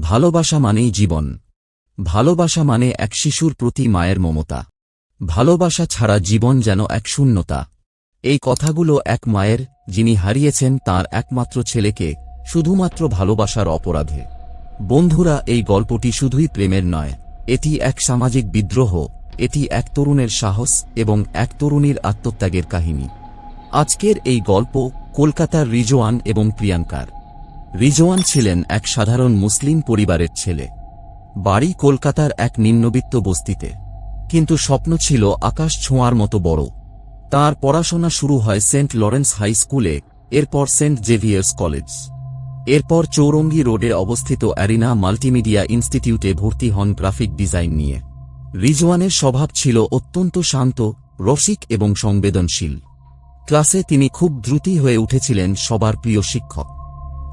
ভালোবাসা মানেই জীবন। ভালোবাসা মানে এক শিশুর প্রতি মায়ের মমতা। ভালোবাসা ছাড়া জীবন যেন এক শূন্যতা। এই কথাগুলো এক মায়ের, যিনি হারিয়েছেন তার একমাত্র ছেলেকে, শুধুমাত্র ভালোবাসার অপরাধে। বন্ধুরা, এই গল্পটি শুধুই প্রেমের নয়, এটি এক সামাজিক বিদ্রোহ, এটি এক তরুণের সাহস এবং এক তরুণীর আত্মত্যাগের কাহিনী। আজকের এই গল্প কলকাতার রিজওয়ান এবং প্রিয়াঙ্কার। রিজওয়ান ছিলেন এক সাধারণ মুসলিম পরিবারের ছেলে। বাড়ি কলকাতার এক নিম্নবিত্ত বস্তিতে। কিন্তু স্বপ্ন ছিল আকাশ ছোঁয়ার মতো বড়। তার পড়াশোনা শুরু হয় সেন্ট লরেন্স হাই স্কুলে, এরপর সেন্ট জেভিয়ার্স কলেজ। এরপর চৌরঙ্গি রোডে অবস্থিত অ্যারিনা মাল্টিমিডিয়া ইনস্টিটিউটে ভর্তি হন গ্রাফিক ডিজাইন নিয়ে। রিজওয়ানের স্বভাব ছিল অত্যন্ত শান্ত, রসিক এবং সংবেদনশীল। ক্লাসে তিনি খুব দ্রুতই হয়ে উঠেছিলেন সবার প্রিয় শিক্ষক।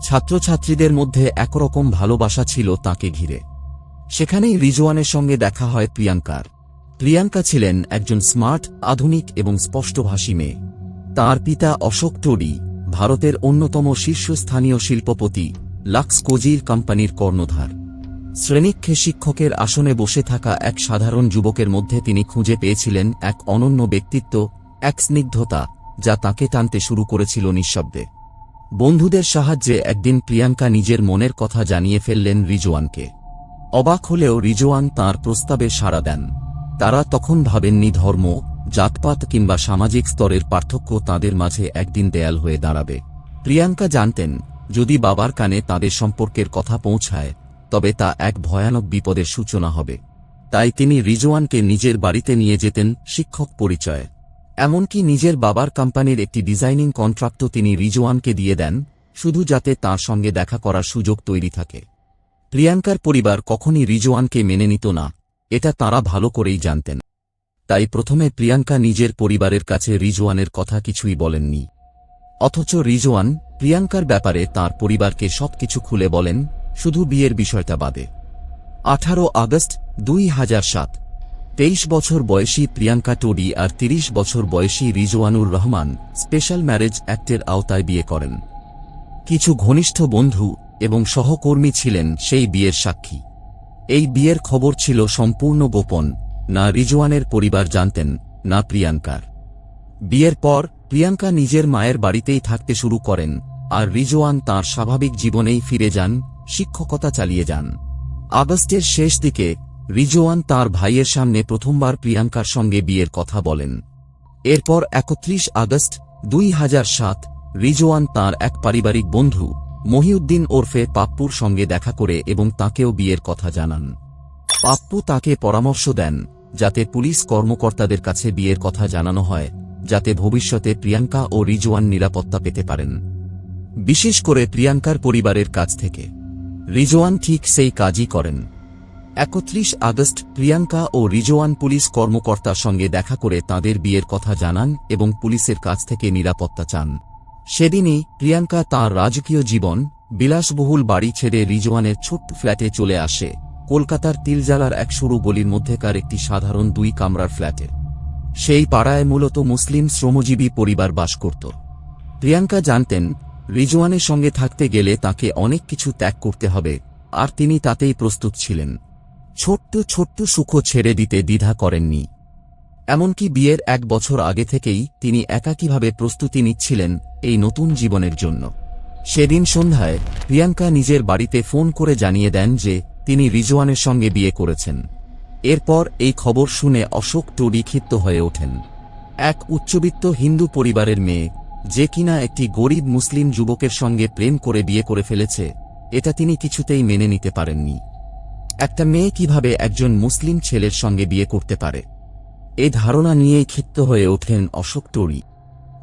ছাত্রছাত্রীদের মধ্যে একরকম ভালোবাসা ছিল তাকে ঘিরে। সেখানেই রিজওয়ানের সঙ্গে দেখা হয় প্রিয়াঙ্কার। প্রিয়াঙ্কা ছিলেন একজন স্মার্ট, আধুনিক এবং স্পষ্টভাষী মেয়ে। তার পিতা অশোক টোডি, ভারতের অন্যতম শীর্ষস্থানীয় শিল্পপতি লাক্স কোজির কোম্পানির কর্ণধার। শ্রেণীক্ষে শিক্ষকের আসনে বসে থাকা এক সাধারণ যুবকের মধ্যে তিনি খুঁজে পেয়েছিলেন এক অনন্য ব্যক্তিত্ব, এক স্নিগ্ধতা, যা তাকে টানতে শুরু করেছিল নিঃশব্দে। বন্ধুদের সাহায্যে একদিন প্রিয়াঙ্কা নিজের মনের কথা জানিয়ে ফেললেন রিজওয়ানকে। অবাক হলেও রিজওয়ান তার প্রস্তাবে সাড়া দেন। তারা তখন ভাবেননি ধর্ম, জাতপাত কিংবা সামাজিক স্তরের পার্থক্য তাদের মাঝে একদিন দেয়াল হয়ে দাঁড়াবে। প্রিয়াঙ্কা জানতেন, যদি বাবার কানে তাদের সম্পর্কের কথা পৌঁছায়, তবে তা এক ভয়ানক বিপদের সূচনা হবে। তাই তিনি রিজওয়ানকে নিজের বাড়িতে নিয়ে যেতেন শিক্ষক পরিচয়ে। এমনকি নিজের বাবার কোম্পানির একটি ডিজাইনিং কন্ট্রাক্টও তিনি রিজওয়ানকে দিয়ে দেন, শুধু যাতে তার সঙ্গে দেখা করার সুযোগ তৈরি থাকে। প্রিয়াঙ্কার পরিবার কখনই রিজওয়ানকে মেনে নিত না, এটা তারা ভালো করেই জানতেন। তাই প্রথমে প্রিয়াঙ্কা নিজের পরিবারের কাছে রিজওয়ানের কথা কিছুই বলেননি। অথচ রিজওয়ান প্রিয়াঙ্কার ব্যাপারে তার পরিবারকে সবকিছু খুলে বলেন, শুধু বিয়ের বিষয়টা বাদে। আঠারো আগস্ট দুই হাজার সাত তেইশ বছর বয়সী প্রিয়াঙ্কা টোডি আর ৩০ বছর বয়সী রিজওয়ানুর রহমান স্পেশাল ম্যারেজ অ্যাক্টের আওতায় বিয়ে করেন। কিছু ঘনিষ্ঠ বন্ধু এবং সহকর্মী ছিলেন সেই বিয়ের সাক্ষী। এই বিয়ের খবর ছিল সম্পূর্ণ গোপন, না রিজওয়ানের পরিবার জানতেন, না প্রিয়াঙ্কার। বিয়ের পর প্রিয়াঙ্কা নিজের মায়ের বাড়িতেই থাকতে শুরু করেন, আর রিজওয়ান তার স্বাভাবিক জীবনেই ফিরে যান, শিক্ষকতা চালিয়ে যান। আগস্টের শেষ দিকে রিজওয়ান তার ভাইয়ের সামনে প্রথমবার প্রিয়াঙ্কার সঙ্গে বিয়ের কথা বলেন। এরপর একত্রিশ আগস্ট দুই হাজার সাত, রিজওয়ান তাঁর এক পারিবারিক বন্ধু, মহিউদ্দিন ওরফে পাপ্পুর সঙ্গে দেখা করে এবং তাকেও বিয়ের কথা জানান। পাপ্পু তাকে পরামর্শ দেন যাতে পুলিশ কর্মকর্তাদের কাছে বিয়ের কথা জানানো হয়, যাতে ভবিষ্যতে প্রিয়াঙ্কা ও রিজওয়ান নিরাপত্তা পেতে পারেন। বিশেষ করে প্রিয়াঙ্কার পরিবারের কাছ থেকে। রিজওয়ান ঠিক সেই কাজই করেন। একত্রিশ আগস্ট প্রিয়াঙ্কা ও রিজওয়ান পুলিশ কর্মকর্তার সঙ্গে দেখা করে তাদের বিয়ের কথা জানান এবং পুলিশের কাছ থেকে নিরাপত্তা চান। সেদিনই প্রিয়াঙ্কা তার রাজকীয় জীবন, বিলাসবহুল বাড়ি ছেড়ে রিজওয়ানের ছোট্ট ফ্ল্যাটে চলে আসে। কলকাতার তিলজালার এক সরু গলির মধ্যেকার একটি সাধারণ দুই কামরার ফ্ল্যাটে। সেই পাড়ায় মূলত মুসলিম শ্রমজীবী পরিবার বাস করত। প্রিয়াঙ্কা জানতেন, রিজওয়ানের সঙ্গে থাকতে গেলে তাকে অনেক কিছু ত্যাগ করতে হবে, আর তিনি তাতেই প্রস্তুত ছিলেন। ছোট্ট ছোট্ট সুখ ছেড়ে দিতে দ্বিধা করেননি। এমনকি বিয়ের এক বছর আগে থেকেই তিনি একাকীভাবে প্রস্তুতি নিচ্ছিলেন এই নতুন জীবনের জন্য। সেদিন সন্ধ্যায় প্রিয়াঙ্কা নিজের বাড়িতে ফোন করে জানিয়ে দেন যে তিনি রিজওয়ানের সঙ্গে বিয়ে করেছেন। এরপর এই খবর শুনে অশোক টুডি ক্ষিপ্ত হয়ে ওঠেন। এক উচ্চবিত্ত হিন্দু পরিবারের মেয়ে, যে কিনা একটি গরিব মুসলিম যুবকের সঙ্গে প্রেম করে বিয়ে করে ফেলেছে, এটা তিনি কিছুতেই মেনে নিতে পারেননি। একটা মেয়ে কীভাবে একজন মুসলিম ছেলের সঙ্গে বিয়ে করতে পারে? এ ধারণা নিয়েই ক্ষিপ্ত হয়ে ওঠেন অশোক টরি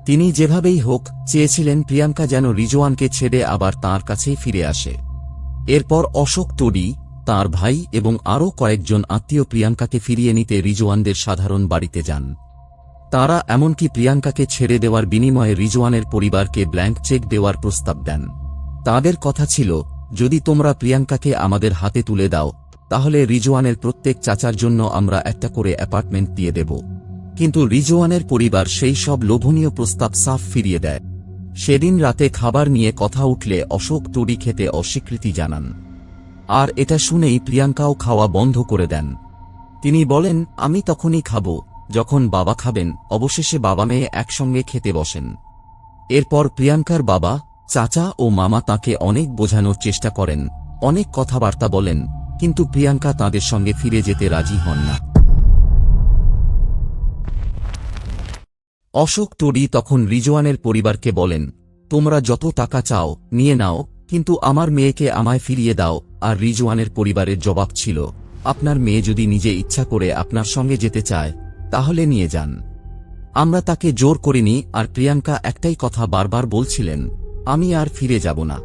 তিনি যেভাবেই হোক, চেয়েছিলেন প্রিয়াঙ্কা যেন রিজওয়ানকে ছেড়ে আবার তার কাছেই ফিরে আসে। এরপর অশোক টরি তার ভাই এবং আরও কয়েকজন আত্মীয় প্রিয়াঙ্কাকে ফিরিয়ে নিতে রিজওয়ানদের সাধারণ বাড়িতে যান। তারা এমনকি প্রিয়াঙ্কাকে ছেড়ে দেওয়ার বিনিময়ে রিজওয়ানের পরিবারকে ব্ল্যাঙ্ক চেক দেওয়ার প্রস্তাব দেন। তাদের কথা ছিল, যদি তোমরা প্রিয়াঙ্কাকে আমাদের হাতে তুলে দাও তাহলে রিজওয়ানের প্রত্যেক চাচার জন্য আমরা একটা করে অ্যাপার্টমেন্ট দিয়ে দেব। কিন্তু রিজওয়ানের পরিবার সেই সব লোভনীয় প্রস্তাব সাফ ফিরিয়ে দেয়। সেদিন রাতে খাবার নিয়ে কথা উঠলে অশোক তড়ি খেতে অস্বীকৃতি জানান। আর এটা শুনেই প্রিয়াঙ্কাও খাওয়া বন্ধ করে দেন। তিনি বলেন, আমি তখনই খাব, যখন বাবা খাবেন, অবশেষে বাবা মেয়ে একসঙ্গে খেতে বসেন। এরপর প্রিয়াঙ্কার বাবা, চাচা ও মামা তাকে অনেক বোঝানোর চেষ্টা করেন, অনেক কথাবার্তা বলেন কিন্তু প্রিয়াঙ্কা তাদের সঙ্গে ফিরে যেতে রাজি হন না। অশোক টরি তখন রিজওয়ানের পরিবারকে বলেন, তোমরা যত টাকা চাও, নিয়ে নাও, কিন্তু আমার মেয়েকে আমায় ফিরিয়ে দাও। আর রিজওয়ানের পরিবারের জবাব ছিল, আপনার মেয়ে যদি নিজে ইচ্ছা করে আপনার সঙ্গে যেতে চায়, তাহলে নিয়ে যান। আমরা তাকে জোর করিনি, আর প্রিয়াঙ্কা একটাই কথা বারবার বলছিলেন, আমি আর ফিরে যাব না।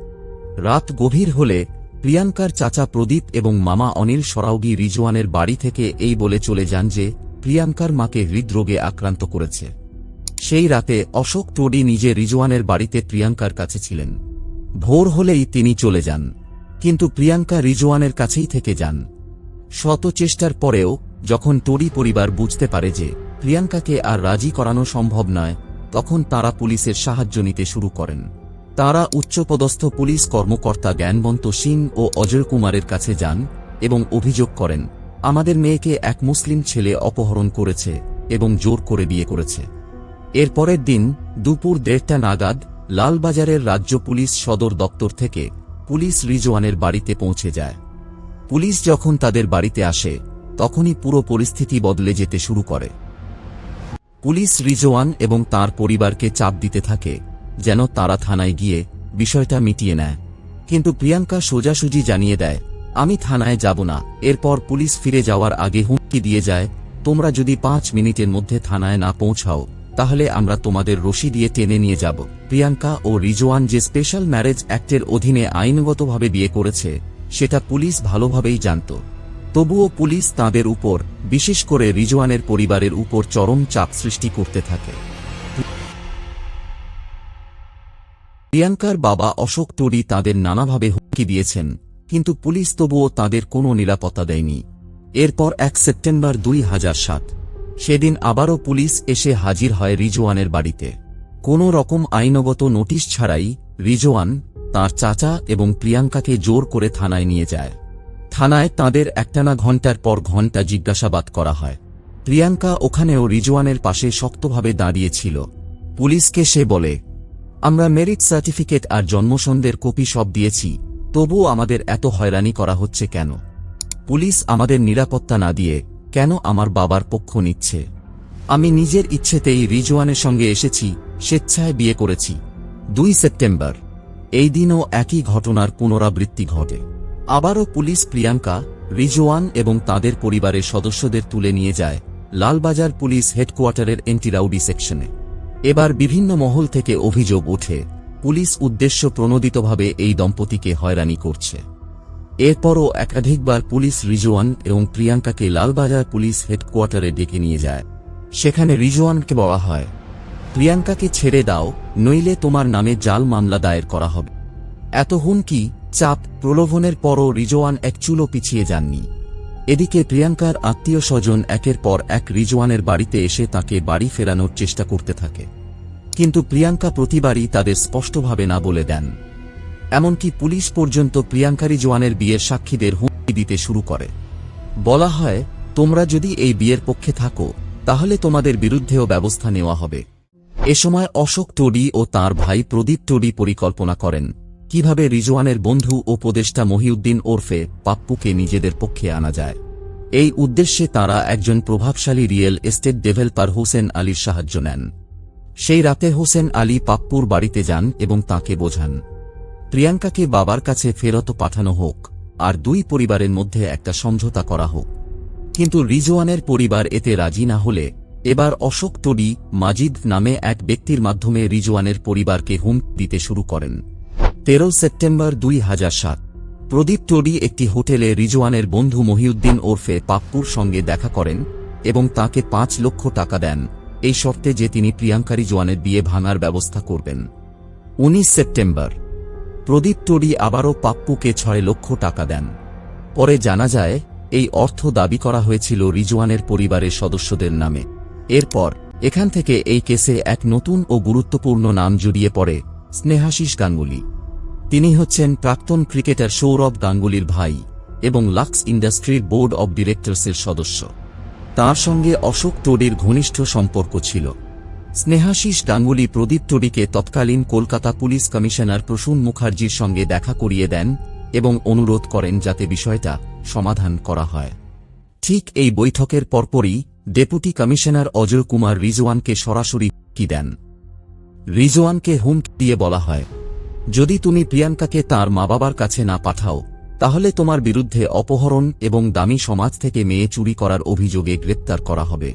রাত গভীর হলে প্রিয়াঙ্কার চাচা প্রদীপ এবং মামা অনিল সরাউগি রিজওয়ানের বাড়ি থেকে এই বলে চলে যান যে, প্রিয়াঙ্কার মাকে হৃদরোগে আক্রান্ত করেছে। সেই রাতে অশোক টোডি নিজে রিজওয়ানের বাড়িতে প্রিয়াঙ্কার কাছে ছিলেন। ভোর হলেই তিনি চলে যান। কিন্তু প্রিয়াঙ্কা রিজওয়ানের কাছেই থেকে যান। শত চেষ্টার পরেও যখন টোডি পরিবার বুঝতে পারে যে, প্রিয়াঙ্কাকে আর রাজি করানো সম্ভব নয়, তখন তারা পুলিশের সাহায্য নিতে শুরু করেন। তারা উচ্চপদস্থ পুলিশ কর্মকর্তা জ্ঞানবন্ত সিং ও অজয় কুমারের কাছে যান এবং অভিযোগ করেন, আমাদের মেয়েকে এক মুসলিম ছেলে অপহরণ করেছে এবং জোর করে বিয়ে করেছে। এর পরের দিন দুপুর দেড়টা নাগাদ লালবাজারের রাজ্য পুলিশ সদর দপ্তর থেকে পুলিশ রিজওয়ানের বাড়িতে পৌঁছে যায়। পুলিশ যখন তাদের বাড়িতে আসে, তখনই পুরো পরিস্থিতি বদলে যেতে শুরু করে। পুলিশ রিজওয়ান এবং তার পরিবারকে চাপ দিতে থাকে যেন তারা থানায় গিয়ে বিষয়টা মিটিয়ে নেয়। কিন্তু প্রিয়াঙ্কা সোজাসুজি জানিয়ে দেয়, আমি থানায় যাব না। এরপর পুলিশ ফিরে যাওয়ার আগে হুমকি দিয়ে যায়, তোমরা যদি পাঁচ মিনিটের মধ্যে থানায় না পৌঁছাও, তাহলে আমরা তোমাদের রশি দিয়ে টেনে নিয়ে যাব। প্রিয়াঙ্কা ও রিজওয়ান যে স্পেশাল ম্যারেজ অ্যাক্টের অধীনে আইনগতভাবে বিয়ে করেছে, সেটা পুলিশ ভালোভাবেই জানত। তবুও পুলিশ তাদের উপর, বিশেষ করে রিজওয়ানের পরিবারের উপর চরম চাপ সৃষ্টি করতে থাকে। প্রিয়াঙ্কার বাবা অশোক টরি তাদের নানাভাবে হুমকি দিয়েছেন, কিন্তু পুলিশ তবুও তাদের কোনো নিরাপত্তা দেয়নি। এরপর এক সেপ্টেম্বর দুই হাজার সাত, সেদিন আবারও পুলিশ এসে হাজির হয় রিজওয়ানের বাড়িতে। কোনো রকম আইনগত নোটিশ ছাড়াই রিজওয়ান তার চাচা এবং প্রিয়াঙ্কাকে জোর করে থানায় নিয়ে যায়। থানায় তাদের একটানা ঘণ্টার পর ঘণ্টা জিজ্ঞাসাবাদ করা হয়। প্রিয়াঙ্কা ওখানেও রিজওয়ানের পাশে শক্তভাবে দাঁড়িয়েছিল পুলিশকে সে বলে আমরা মেরিট সার্টিফিকেট আর জন্মসন্দের কপি সব দিয়েছি, তবুও আমাদের এত হয়রানি করা হচ্ছে কেন? পুলিশ আমাদের নিরাপত্তা না দিয়ে কেন আমার বাবার পক্ষ নিচ্ছে? আমি নিজের ইচ্ছেতেই রিজওয়ানের সঙ্গে এসেছি, স্বেচ্ছায় বিয়ে করেছি। দুই সেপ্টেম্বর। এই দিনও একই ঘটনার পুনরাবৃত্তি ঘটে। আবারও পুলিশ প্রিয়াঙ্কা, রিজওয়ান এবং তাদের পরিবারের সদস্যদের তুলে নিয়ে যায় লালবাজার পুলিশ হেডকোয়ার্টারের এন্টিরাউডি সেকশনে। এবার বিভিন্ন মহল থেকে অভিযোগ ওঠে, পুলিশ উদ্দেশ্য প্রণোদিতভাবে এই দম্পতিকে হয়রানি করছে। এরপরও একাধিকবার পুলিশ রিজওয়ান এবং প্রিয়াঙ্কাকে লালবাজার পুলিশ হেডকোয়ার্টারে ডেকে নিয়ে যায়। সেখানে রিজওয়ানকে বলা হয়, প্রিয়াঙ্কাকে ছেড়ে দাও, নইলে তোমার নামে জাল মামলা দায়ের করা হবে। এত হুমকি, চাপ, প্রলোভনের পরও রিজওয়ান এক চুলো পিছিয়ে যাননি। এদিকে প্রিয়াঙ্কার আত্মীয় স্বজন একের পর এক রিজওয়ানের বাড়িতে এসে তাকে বাড়ি ফেরানোর চেষ্টা করতে থাকে। কিন্তু প্রিয়াঙ্কা প্রতিবারই তাদের স্পষ্টভাবে না বলে দেন। এমনকি পুলিশ পর্যন্ত প্রিয়াঙ্কা রিজওয়ানের বিয়ের সাক্ষীদের হুমকি দিতে শুরু করে। বলা হয়, তোমরা যদি এই বিয়ের পক্ষে থাকো, তাহলে তোমাদের বিরুদ্ধেও ব্যবস্থা নেওয়া হবে। এ সময় অশোক টোডি ও তার ভাই প্রদীপ টোডি পরিকল্পনা করেন। কীভাবে রিজওয়ানের বন্ধু ও উপদেষ্টা মহিউদ্দিন ওরফে পাপ্পুকে নিজেদের পক্ষে আনা যায়? এই উদ্দেশ্যে তারা একজন প্রভাবশালী রিয়েল এস্টেট ডেভেলপার হোসেন আলীর সাহায্য নেন। সেই রাতে হোসেন আলী পাপ্পুর বাড়িতে যান এবং তাকে বোঝান। প্রিয়াঙ্কাকে বাবার কাছে ফেরত পাঠানো হোক আর দুই পরিবারের মধ্যে একটা সমঝোতা করা হোক। কিন্তু রিজওয়ানের পরিবার এতে রাজি না হলে এবার অশোক টডি মাজিদ নামে এক ব্যক্তির মাধ্যমে রিজওয়ানের পরিবারকে হুম দিতে শুরু করেন। তেরো সেপ্টেম্বর দুই হাজার সাত। প্রদীপ টোডি একটি হোটেলে রিজওয়ানের বন্ধু মহিউদ্দিন ওরফে পাপ্পুর সঙ্গে দেখা করেন এবং তাকে পাঁচ লক্ষ টাকা দেন। এই শর্তে যে তিনি প্রিয়াঙ্কা রিজওয়ানের বিয়ে ভাঙার ব্যবস্থা করবেন। উনিশ সেপ্টেম্বর। প্রদীপ টোডি আবারও পাপ্পুকে ছয় লক্ষ টাকা দেন। পরে জানা যায়, এই অর্থ দাবি করা হয়েছিল রিজওয়ানের পরিবারের সদস্যদের নামে। এরপর এখান থেকে এই কেসে এক নতুন ও গুরুত্বপূর্ণ নাম জড়িয়ে পড়ে স্নেহাশিস গাঙ্গুলি। তিনি হচ্ছেন প্রাক্তন ক্রিকেটার সৌরভ গাঙ্গুলির ভাই এবং লাক্স ইন্ডাস্ট্রির বোর্ড অব ডিরেক্টরসের সদস্য। তার সঙ্গে অশোক টোডির ঘনিষ্ঠ সম্পর্ক ছিল। স্নেহাশিস গাঙ্গুলি প্রদীপ টোডিকে তৎকালীন কলকাতা পুলিশ কমিশনার প্রসূন মুখার্জির সঙ্গে দেখা করিয়ে দেন এবং অনুরোধ করেন যাতে বিষয়টা সমাধান করা হয়। ঠিক এই বৈঠকের পরপরই ডেপুটি কমিশনার অজয় কুমার রিজওয়ানকে সরাসরি কি দেন। রিজওয়ানকে হুমকি দিয়ে বলা হয় যদি তুমি প্রিয়াঙ্কাকে তার মা বাবার কাছে না পাঠাও, তাহলে তোমার বিরুদ্ধে অপহরণ এবং দামি সমাজ থেকে মেয়ে চুরি করার অভিযোগে গ্রেপ্তার করা হবে।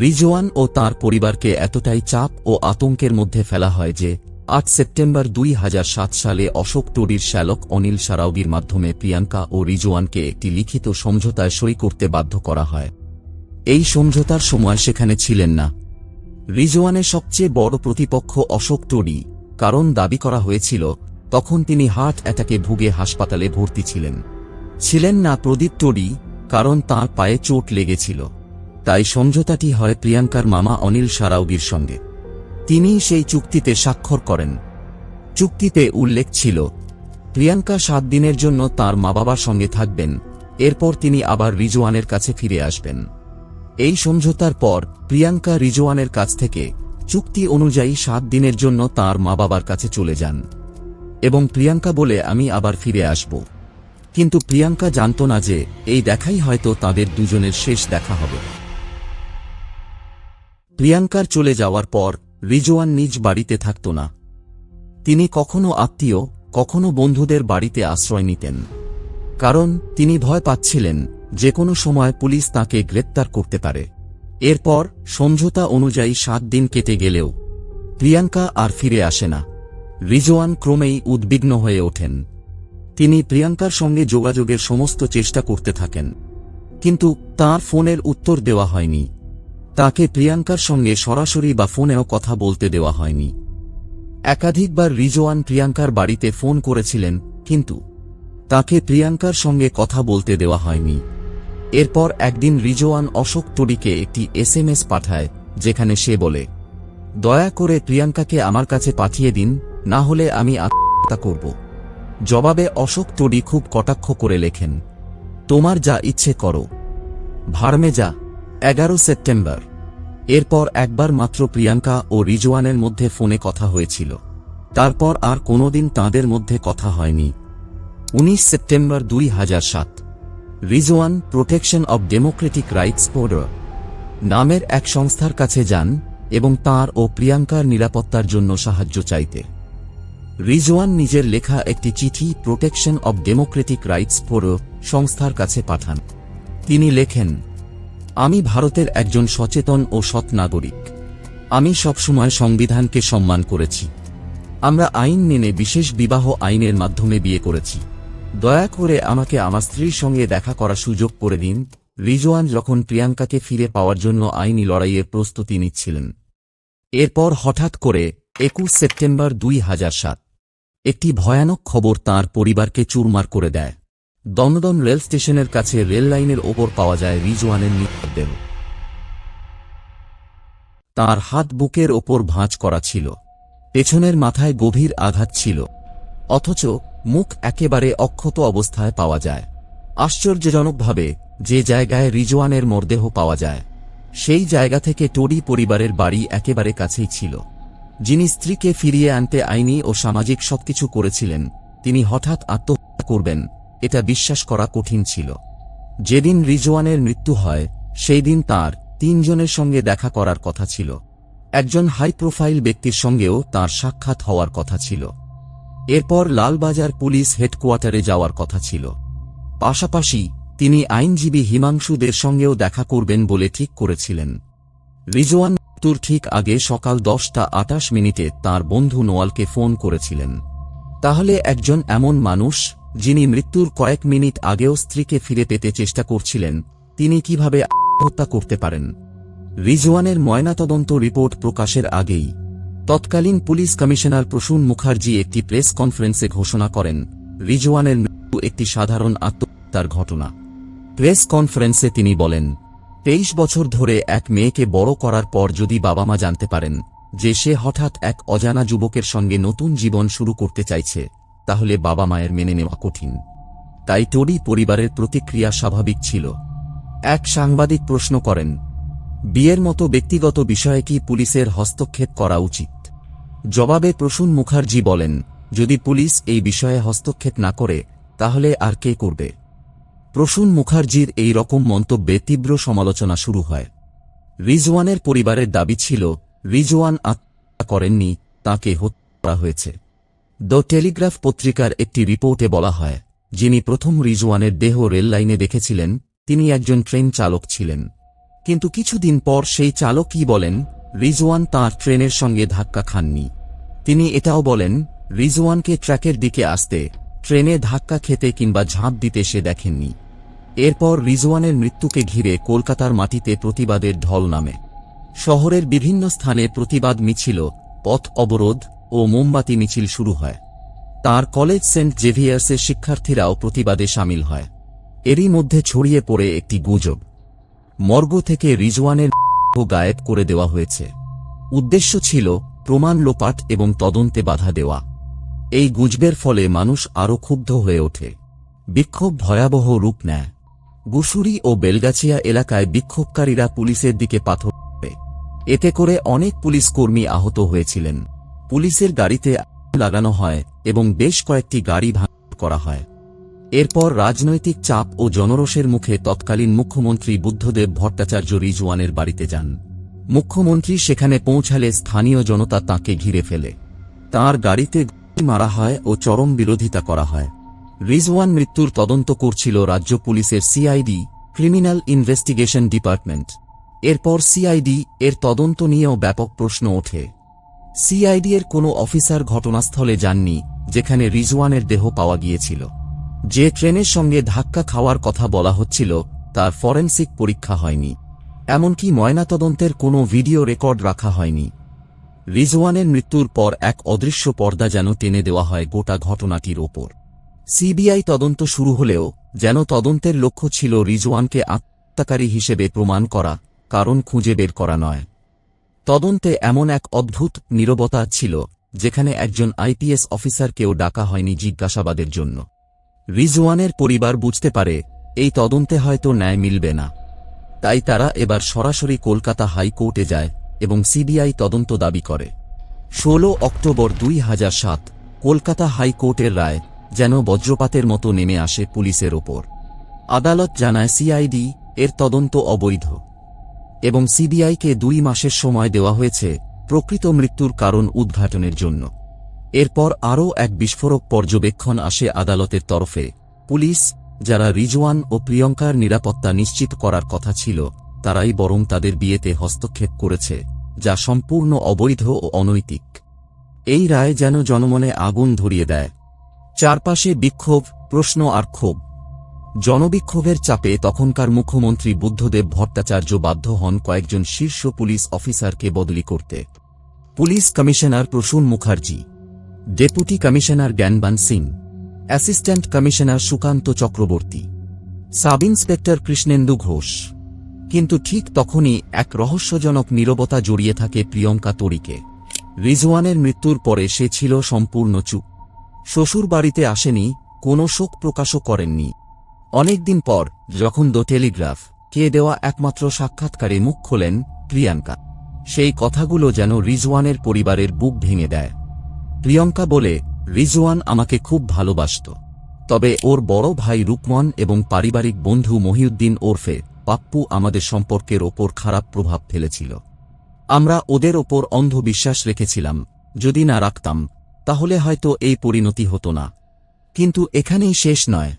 রিজওয়ান ও তার পরিবারকে এতটাই চাপ ও আতঙ্কের মধ্যে ফেলা হয় যে, আট সেপ্টেম্বর দুই হাজার সাত সালে অশোক টোডির শ্যালক অনিল সারাউগির মাধ্যমে প্রিয়াঙ্কা ও রিজওয়ানকে একটি লিখিত সমঝোতায় সই করতে বাধ্য করা হয়। এই সমঝোতার সময় সেখানে ছিলেন না। রিজওয়ানের সবচেয়ে বড় প্রতিপক্ষ অশোক টোডি। কারণ দাবি করা হয়েছিল, তখন তিনি হার্ট অ্যাটাকে ভুগে হাসপাতালে ভর্তি ছিলেন। ছিলেন না প্রদীপ টোডি কারণ তাঁর পায়ে চোট লেগেছিল। তাই সমঝোতাটি হয় প্রিয়াঙ্কার মামা অনিল সারাউগির সঙ্গে। তিনি সেই চুক্তিতে স্বাক্ষর করেন। চুক্তিতে উল্লেখ ছিল, প্রিয়াঙ্কা সাত দিনের জন্য তার মা বাবার সঙ্গে থাকবেন, এরপর তিনি আবার রিজওয়ানের কাছে ফিরে আসবেন। এই সমঝোতার পর, প্রিয়াঙ্কা রিজওয়ানের কাছ থেকে চুক্তি অনুযায়ী সাত দিনের জন্য তার মা বাবার কাছে চলে যান। এবং প্রিয়াঙ্কা বলে, আমি আবার ফিরে আসব। কিন্তু প্রিয়াঙ্কা জানত না যে, এই দেখাই হয়তো তাদের দুজনের শেষ দেখা হবে। প্রিয়াঙ্কার চলে যাওয়ার পর রিজওয়ান নিজ বাড়িতে থাকত না। তিনি কখনো আত্মীয়, কখনো বন্ধুদের বাড়িতে আশ্রয় নিতেন। কারণ তিনি ভয় পাচ্ছিলেন যে কোনো সময় পুলিশ তাকে গ্রেপ্তার করতে পারে। এরপর সমঝোতা অনুযায়ী সাত দিন কেটে গেলেও প্রিয়াঙ্কা আর ফিরে আসে না। রিজওয়ান ক্রমেই উদ্বিগ্ন হয়ে ওঠেন। তিনি প্রিয়াঙ্কার সঙ্গে যোগাযোগের সমস্ত চেষ্টা করতে থাকেন। কিন্তু তার ফোনের উত্তর দেওয়া হয়নি। তাকে প্রিয়াঙ্কার সঙ্গে সরাসরি বা ফোনেও কথা বলতে দেওয়া হয়নি। একাধিকবার রিজওয়ান প্রিয়াঙ্কার বাড়িতে ফোন করেছিলেন, কিন্তু তাকে প্রিয়াঙ্কার সঙ্গে কথা বলতে দেওয়া হয়নি। এরপর একদিন রিজওয়ান অশোক তরিকে একটি এসএমএস পাঠায়, যেখানে সে বলে, দয়া করে প্রিয়াঙ্কাকে আমার কাছে পাঠিয়ে দিন, না হলে আমি আত্মহত্যা করব। জবাবে অশোক তরি খুব কটাক্ষ করে লেখেন, তোমার যা ইচ্ছে করো। ভার্মে যা, এগারো সেপ্টেম্বর। এরপর একবার মাত্র প্রিয়াঙ্কা ও রিজওয়ানের মধ্যে ফোনে কথা হয়েছিল। তারপর আর কোনোদিন তাঁদের মধ্যে কথা হয়নি। উনিশ সেপ্টেম্বর দুই হাজার সাত। Rizwan protection of democratic rights boarder নামের এক সংস্থার কাছে যান এবং তার ও প্রিয়াঙ্কার নিরাপত্তার জন্য সাহায্য চাইতে। রিজওয়ান নিজের লেখা একটি চিঠি প্রোটেকশন অব ডেমোক্রেটিক রাইটস ফোরো সংস্থার কাছে পাঠান। তিনি লেখেন, আমি ভারতের একজন সচেতন ও সৎ নাগরিক। আমি সবসময় সংবিধানকে সম্মান করেছি। আমরা আইন মেনে বিশেষ বিবাহ আইনের মাধ্যমে বিয়ে করেছি। দয়া করে আমাকে আমার স্ত্রীর সঙ্গে দেখা করার সুযোগ করে দিন। রিজওয়ান যখন প্রিয়াঙ্কাকে ফিরে পাওয়ার জন্য আইনি লড়াইয়ের প্রস্তুতি নিচ্ছিলেন। এরপর হঠাৎ করে একুশ সেপ্টেম্বর দুই হাজার সাত। একটি ভয়ানক খবর তার পরিবারকে চুরমার করে দেয়। দমদম রেল স্টেশনের কাছে রেল লাইনের ওপর পাওয়া যায় রিজওয়ানের মৃতদেহ। তার হাত বুকের ওপর ভাঁজ করা ছিল। পেছনের মাথায় গভীর আঘাত ছিল। অথচ মুখ একেবারে অক্ষত অবস্থায় পাওয়া যায়। আশ্চর্যজনকভাবে, যে জায়গায় রিজওয়ানের মরদেহ পাওয়া যায়, সেই জায়গা থেকে টোরি পরিবারের বাড়ি একেবারে কাছেই ছিল। যিনি স্ত্রীকে ফিরিয়ে আনতে আইনি ও সামাজিক সবকিছু করেছিলেন, তিনি হঠাৎ আত্মহত্যা করবেন, এটা বিশ্বাস করা কঠিন ছিল। যেদিন রিজওয়ানের মৃত্যু হয়, সেই দিন তার তিনজনের সঙ্গে দেখা করার কথা ছিল। একজন হাই প্রোফাইল ব্যক্তির সঙ্গেও তার সাক্ষাৎ হওয়ার কথা ছিল। এরপর লালবাজার পুলিশ হেডকোয়ার্টারে যাওয়ার কথা ছিল। পাশাপাশি তিনি আইনজীবী হিমাংশুদের সঙ্গেও দেখা করবেন বলে ঠিক করেছিলেন। রিজওয়ান মৃত্যুর ঠিক আগে সকাল দশটা আটাশ মিনিটে তার বন্ধু নোয়ালকে ফোন করেছিলেন। তাহলে একজন এমন মানুষ, যিনি মৃত্যুর কয়েক মিনিট আগেও স্ত্রীকে ফিরে পেতে চেষ্টা করছিলেন, তিনি কীভাবে আত্মহত্যা করতে পারেন? রিজওয়ানের ময়নাতদন্ত রিপোর্ট প্রকাশের আগেই তৎকালীন পুলিশ কমিশনার প্রসূন মুখার্জি একটি প্রেস কনফারেন্সে ঘোষণা করেন, রিজওয়ানের মৃত্যু একটি সাধারণ আত্মহত্যার ঘটনা। প্রেস কনফারেন্সে তিনি বলেন, তেইশ বছর ধরে এক মেয়েকে বড় করার পর যদি বাবা মা জানতে পারেন যে সে হঠাৎ এক অজানা যুবকের সঙ্গে নতুন জীবন শুরু করতে চাইছে, তাহলে বাবা মায়ের মেনে নেওয়া কঠিন। তাই টোরি পরিবারের প্রতিক্রিয়া স্বাভাবিক ছিল। এক সাংবাদিক প্রশ্ন করেন, বিয়ের মতো ব্যক্তিগত বিষয়ে কি পুলিশের হস্তক্ষেপ করা উচিত? জবাবে প্রসূন মুখার্জি বলেন, যদি পুলিশ এই বিষয়ে হস্তক্ষেপ না করে, তাহলে আর কে করবে? প্রসূন মুখার্জির এই রকম মন্তব্যে তীব্র সমালোচনা শুরু হয়। রিজওয়ানের পরিবারের দাবি ছিল, রিজওয়ান আত্মহত্যা করেননি, তাকে হত্যা করা হয়েছে। দ্য টেলিগ্রাফ পত্রিকার একটি রিপোর্টে বলা হয়, যিনি প্রথম রিজওয়ানের দেহ রেল লাইনে দেখেছিলেন, তিনি একজন ট্রেন চালক ছিলেন। কিন্তু কিছুদিন পর সেই চালকই বলেন রিজওয়ান তাঁর ট্রেনের সঙ্গে ধাক্কা খাননি। তিনি এটাও বলেন, রিজওয়ানকে ট্র্যাকের দিকে আসতে, ট্রেনে ধাক্কা খেতে কিংবা ঝাঁপ দিতে সে দেখেননি। এরপর রিজওয়ানের মৃত্যুকে ঘিরে কলকাতার মাটিতে প্রতিবাদের ঢল নামে। শহরের বিভিন্ন স্থানে প্রতিবাদ মিছিল, পথ অবরোধ ও মোমবাতি মিছিল শুরু হয়। তার কলেজ সেন্ট জেভিয়ার্সের শিক্ষার্থীরাও প্রতিবাদে সামিল হয়। এরই মধ্যে ছড়িয়ে পড়ে একটি গুজব। মর্গ থেকে রিজওয়ানের গায়েব করে দেওয়া হয়েছে। উদ্দেশ্য ছিল প্রমাণ লোপাট এবং তদন্তে বাধা দেওয়া। এই গুজবের ফলে মানুষ আরও ক্ষুব্ধ হয়ে ওঠে। বিক্ষোভ ভয়াবহ রূপ নেয়। গুসুরি ও বেলগাছিয়া এলাকায় বিক্ষোভকারীরা পুলিশের দিকে পাথর এতে করে অনেক পুলিশ কর্মী আহত হয়েছিলেন। পুলিশের গাড়িতে লাগানো হয় এবং বেশ কয়েকটি গাড়ি ভাঙ করা হয়। এরপর রাজনৈতিক চাপ ও জনরোষের মুখে তৎকালীন মুখ্যমন্ত্রী বুদ্ধদেব ভট্টাচার্য রিজওয়ানের বাড়িতে যান। মুখ্যমন্ত্রী সেখানে পৌঁছালে স্থানীয় জনতা তাঁকে ঘিরে ফেলে। তার গাড়িতে মারা হয় ও চরম বিরোধিতা করা হয়। রিজওয়ান মৃত্যুর তদন্ত করছিল রাজ্য পুলিশের সিআইডি, ক্রিমিনাল ইনভেস্টিগেশন ডিপার্টমেন্ট। এরপর সিআইডি এর তদন্ত নিয়েও ব্যাপক প্রশ্ন ওঠে। সিআইডি এর কোনো অফিসার ঘটনাস্থলে যাননি, যেখানে রিজওয়ানের দেহ পাওয়া গিয়েছিল। যে ট্রেনের সঙ্গে ধাক্কা খাওয়ার কথা বলা হচ্ছিল, তার ফরেন্সিক পরীক্ষা হয়নি। এমনকি ময়নাতদন্তের কোনো ভিডিও রেকর্ড রাখা হয়নি। রিজওয়ানের মৃত্যুর পর এক অদৃশ্য পর্দা যেন টেনে দেওয়া হয় গোটা ঘটনাটির ওপর। সিবিআই তদন্ত শুরু হলেও, যেন তদন্তের লক্ষ্য ছিল রিজওয়ানকে আত্মহত্যাকারী হিসেবে প্রমাণ করা, কারণ খুঁজে বের করা নয়। তদন্তে এমন এক অদ্ভুত নীরবতা ছিল, যেখানে একজন আইপিএস অফিসারকেও ডাকা হয়নি জিজ্ঞাসাবাদের জন্য। রিজওয়ানের পরিবার বুঝতে পারে, এই তদন্তে হয়তো ন্যায় মিলবে না। তাই তারা এবার সরাসরি কলকাতা হাইকোর্টে যায় এবং সিবিআই তদন্ত দাবি করে। ষোলো অক্টোবর দুই হাজার সাত, কলকাতা হাইকোর্টের রায় যেন বজ্রপাতের মতো নেমে আসে পুলিশের ওপর। আদালত জানায় সিআইডি এর তদন্ত অবৈধ এবং সিবিআইকে দুই মাসের সময় দেওয়া হয়েছে প্রকৃত মৃত্যুর কারণ উদ্ঘাটনের জন্য। এরপর আরও এক বিস্ফোরক পর্যবেক্ষণ আসে আদালতের তরফে। পুলিশ, যারা রিজওয়ান ও প্রিয়ঙ্কার নিরাপত্তা নিশ্চিত করার কথা ছিল, তারাই বরং তাদের বিয়েতে হস্তক্ষেপ করেছে, যা সম্পূর্ণ অবৈধ ও অনৈতিক। এই রায় যেন জনমনে আগুন ধরিয়ে দেয়। চারপাশে বিক্ষোভ, প্রশ্ন আর ক্ষোভ। জনবিক্ষোভের চাপে তখনকার মুখ্যমন্ত্রী বুদ্ধদেব ভট্টাচার্য বাধ্য হন কয়েকজন শীর্ষ পুলিশ অফিসারকে বদলি করতে। Police commissioner Prasun Mukherjee deputy commissioner Gyanwant Singh, assistant commissioner Sukanta Chakraborty sub inspector Krishnendu Ghosh. কিন্তু ঠিক তখনই এক রহস্যজনক নীরবতা জড়িয়ে থাকে প্রিয়ঙ্কা তরিকে। রিজওয়ানের মৃত্যুর পরে সে ছিল সম্পূর্ণ চুপ। শ্বশুর বাড়িতে আসেনি, কোনো শোক প্রকাশও করেননি। অনেকদিন পর যখন দ্য টেলিগ্রাফ, কে দেওয়া একমাত্র সাক্ষাৎকারে মুখ খোলেন প্রিয়াঙ্কা, সেই কথাগুলো যেন রিজওয়ানের পরিবারের বুক ভেঙে দেয়। প্রিয়ঙ্কা বলে, রিজওয়ান আমাকে খুব ভালোবাসত। তবে ওর বড় ভাই রুকমন এবং পারিবারিক বন্ধু মহিউদ্দিন ওরফে পাপ্পু আমাদের সম্পর্কের ওপর খারাপ প্রভাব ফেলেছিল। আমরা ওদের ওপর অন্ধবিশ্বাস রেখেছিলাম। যদি না রাখতাম, তাহলে হয়তো এই পরিণতি হতো না। কিন্তু এখানেই শেষ নয়।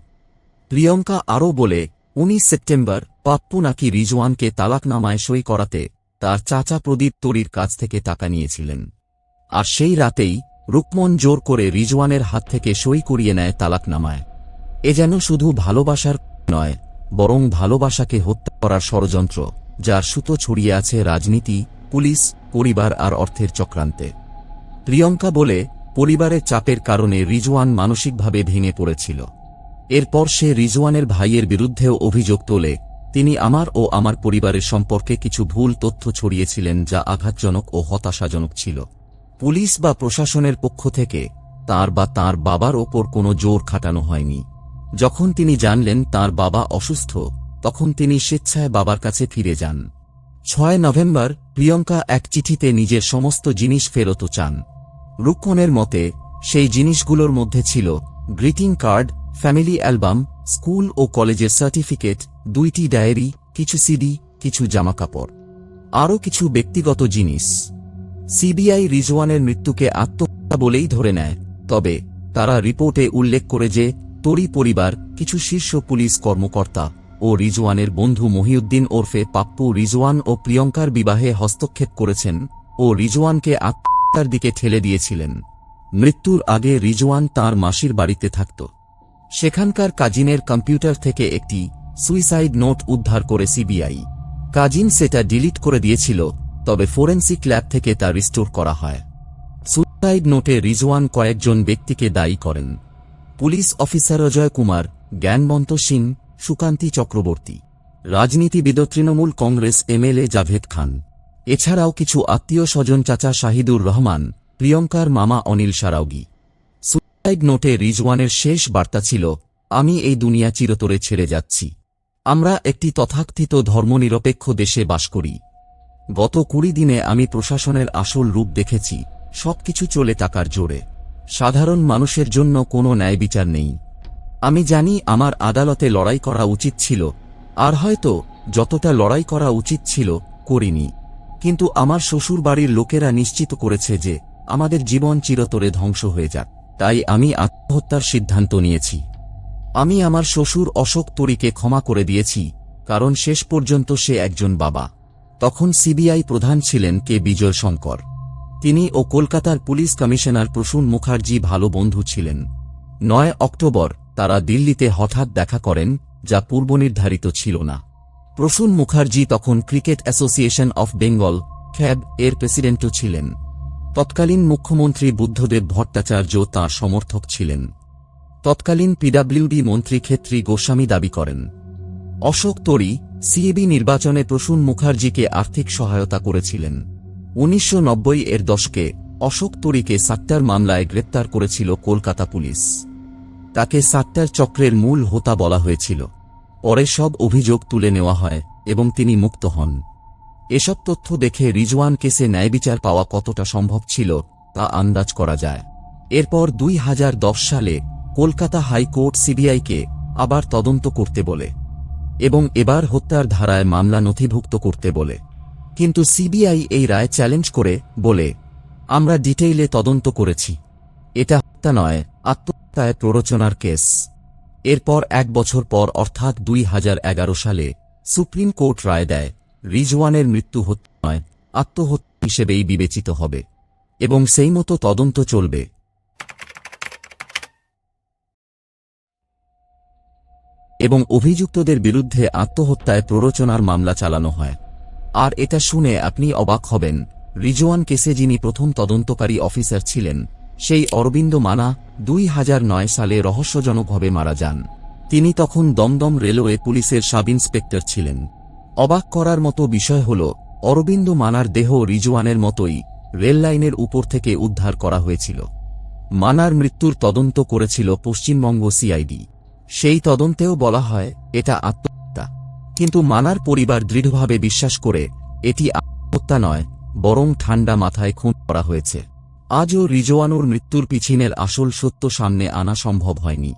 প্রিয়ঙ্কা আরও বলে, উনিশ সেপ্টেম্বর পাপ্পু নাকি রিজওয়ানকে তালাকনামায় সই করাতে তার চাচা প্রদীপ তরির কাছ থেকে টাকা নিয়েছিলেন। আর সেই রাতেই রুকমন জোর করে রিজওয়ানের হাত থেকে সই করিয়ে নেয় তালাকনামায়। এ যেন শুধু ভালোবাসার নয়, বরং ভালোবাসাকে হত্যা করার ষড়যন্ত্র, যার সুতো ছড়িয়ে আছে রাজনীতি, পুলিশ, পরিবার আর অর্থের চক্রান্তে। প্রিয়ঙ্কা বলে, পরিবারের চাপের কারণে রিজওয়ান মানসিকভাবে ভেঙে পড়েছিল। এরপর সে রিজওয়ানের ভাইয়ের বিরুদ্ধেও অভিযোগ তোলে, তিনি আমার ও আমার পরিবারের সম্পর্কে কিছু ভুল তথ্য ছড়িয়েছিলেন যা আঘাতজনক ও হতাশাজনক ছিল। পুলিশ বা প্রশাসনের পক্ষ থেকে তার বা তার বাবার ওপর কোনো জোর খাটানো হয়নি। যখন তিনি জানলেন তার বাবা অসুস্থ, তখন তিনি স্বেচ্ছায় বাবার কাছে ফিরে যান। ছয় নভেম্বর, প্রিয়ঙ্কা এক চিঠিতে নিজের সমস্ত জিনিস ফেরত চান। রুক্মণের মতে, সেই জিনিসগুলোর মধ্যে ছিল greeting card, family album, school ও কলেজের সার্টিফিকেট, দুইটি ডায়েরি, কিছু সিডি, কিছু জামাকাপড়। আরও কিছু ব্যক্তিগত জিনিস। সিবিআই রিজওয়ানের মৃত্যুকে আত্মহত্যা বলেই ধরে নেয়। তবে তারা রিপোর্টে উল্লেখ করে যে তরি পরিবার, কিছু শীর্ষ পুলিশ কর্মকর্তা ও রিজওয়ানের বন্ধু মহিউদ্দিন ওরফে পাপ্পু রিজওয়ান ও প্রিয়ঙ্কার বিবাহে হস্তক্ষেপ করেছেন ও রিজওয়ানকে আত্মহত্যার দিকে ঠেলে দিয়েছিলেন। মৃত্যুর আগে রিজওয়ান তার মাসির বাড়িতে থাকত। সেখানকার কাজিনের কম্পিউটার থেকে একটি সুইসাইড নোট উদ্ধার করে সিবিআই। কাজিন সেটা ডিলিট করে দিয়েছিল তবে ফোরেন্সিক ল্যাব থেকে তা রিস্টোর করা হয়। সুইসাইড নোটে রিজওয়ান কয়েকজন ব্যক্তিকে দায়ী করেন। Police officer Ajay Kumar Gyanwant Singh, Sukanta Chakraborty. রাজনীতিবিদ তৃণমূল কংগ্রেস এমএলএ জাভেদ খান। এছাড়াও কিছু আত্মীয় স্বজন চাচা শাহিদুর রহমান, প্রিয়ঙ্কার মামা অনিল সারাউগি সুইসাইড নোটে রিজওয়ানের শেষ বার্তা ছিল, আমি এই দুনিয়া চিরতরে ছেড়ে যাচ্ছি। আমরা একটি তথাকথিত ধর্মনিরপেক্ষ দেশে বাস করি। গত কুড়ি দিনে আমি প্রশাসনের আসল রূপ দেখেছি, সবকিছু চলে টাকার জোরে। সাধারণ মানুষের জন্য কোনো ন্যায় বিচার নেই। আমি জানি আমার আদালতে লড়াই করা উচিত ছিল, আর হয়তো যতটা লড়াই করা উচিত ছিল, করিনি। কিন্তু আমার শ্বশুর বাড়ির লোকেরা নিশ্চিত করেছে যে আমাদের জীবন চিরতরে ধ্বংস হয়ে যাক, তাই আমি আত্মহত্যার সিদ্ধান্ত নিয়েছি। আমি আমার শ্বশুর অশোক তরিকে ক্ষমা করে দিয়েছি, কারণ শেষ পর্যন্ত সে একজন বাবা। তখন সিবিআই প্রধান ছিলেন কে বিজয় শঙ্কর। তিনি ও কলকাতার পুলিশ কমিশনার প্রসূন মুখার্জি ভালো বন্ধু ছিলেন। নয় অক্টোবর তারা দিল্লিতে হঠাৎ দেখা করেন, যা পূর্বনির্ধারিত ছিল না। প্রসূন মুখার্জি তখন ক্রিকেট অ্যাসোসিয়েশন অফ বেঙ্গল, খ্যাব এর প্রেসিডেন্টও ছিলেন। তৎকালীন মুখ্যমন্ত্রী বুদ্ধদেব ভট্টাচার্য তাঁর সমর্থক ছিলেন। তৎকালীন পিডাব্লিউডি মন্ত্রী ক্ষেত্রী গোস্বামী দাবি করেন। অশোক তরি সিএবি নির্বাচনে প্রসূন মুখার্জিকে আর্থিক সহায়তা করেছিলেন। উনিশশো নব্বই এর দশকে অশোক তরিকে সাট্টার মামলায় গ্রেপ্তার করেছিল কলকাতা পুলিশ। তাকে সাট্টার চক্রের মূল হোতা বলা হয়েছিল। পরে সব অভিযোগ তুলে নেওয়া হয় এবং তিনি মুক্ত হন। এসব তথ্য দেখে রিজওয়ান কেসে ন্যায়বিচার পাওয়া কতটা সম্ভব ছিল তা আন্দাজ করা যায়। এরপর দুই হাজার দশ সালে কলকাতা হাইকোর্ট সিবিআইকে আবার তদন্ত করতে বলে। এবং এবার হত্যার ধারায় মামলা নথিভুক্ত করতে বলে। কিন্তু সিবিআই এই রায় চ্যালেঞ্জ করে বলে, আমরা ডিটেইলে তদন্ত করেছি। এটা হত্যা নয়, আত্মহত্যায় প্ররোচনার কেস। এরপর এক বছর পর অর্থাৎ দুই হাজার এগারো সালে সুপ্রিম কোর্ট রায় দেয়, রিজওয়ানের মৃত্যু হত্যা নয়, আত্মহত্যা হিসেবেই বিবেচিত হবে এবং সেই মতো তদন্ত চলবে। এবং অভিযুক্তদের বিরুদ্ধে আত্মহত্যায় প্ররোচনার মামলা চালানো হয়। আর এটা শুনে আপনি অবাক হবেন। রিজওয়ান কেসে যিনি প্রথম তদন্তকারী অফিসার ছিলেন, সেই অরবিন্দ মানা দুই হাজার নয় সালে রহস্যজনকভাবে মারা যান। তিনি তখন দমদম রেলওয়ে পুলিশের সাব ইন্সপেক্টর ছিলেন। অবাক করার মতো বিষয় হল, অরবিন্দ মানার দেহ রিজওয়ানের মতোই রেললাইনের উপর থেকে উদ্ধার করা হয়েছিল। মানার মৃত্যুর তদন্ত করেছিল পশ্চিমবঙ্গ সিআইডি। সেই তদন্তেও বলা হয়, এটা আত্মহত্যা। কিন্তু মানার পরিবার দৃঢ়ভাবে বিশ্বাস করে, এটি আত্মহত্যা নয়, বরং ঠান্ডা মাথায় খুন করা হয়েছে। আজও রিজওয়ানুর মৃত্যুর পিছিনের আসল সত্য সামনে আনা সম্ভব হয়নি।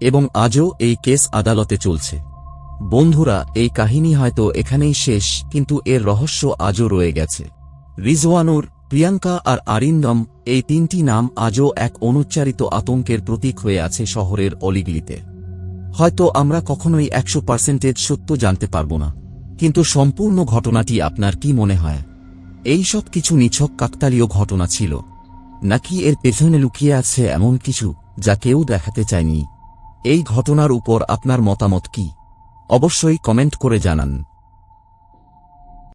এবং আজও এই কেস আদালতে চলছে। বন্ধুরা, এই কাহিনী হয়তো এখানেই শেষ, কিন্তু এর রহস্য আজও রয়ে গেছে। রিজওয়ানুর, প্রিয়াঙ্কা আর আরিন্দম, এই তিনটি নাম আজও এক অনুচ্চারিত আতঙ্কের প্রতীক হয়ে আছে শহরের অলিগলিতে। হয়তো আমরা কখনোই একশো পার্সেন্টেজ সত্য জানতে পারব না। কিন্তু সম্পূর্ণ ঘটনাটি আপনার কি মনে হয়? এই সব কিছু নিছক কাকতালীয় ঘটনা ছিল। নাকি এর পেছনে লুকিয়ে আছে এমন কিছু যা কেউ দেখাতে চায়নি? এই ঘটনার উপর আপনার মতামত কি? অবশ্যই কমেন্ট করে জানান।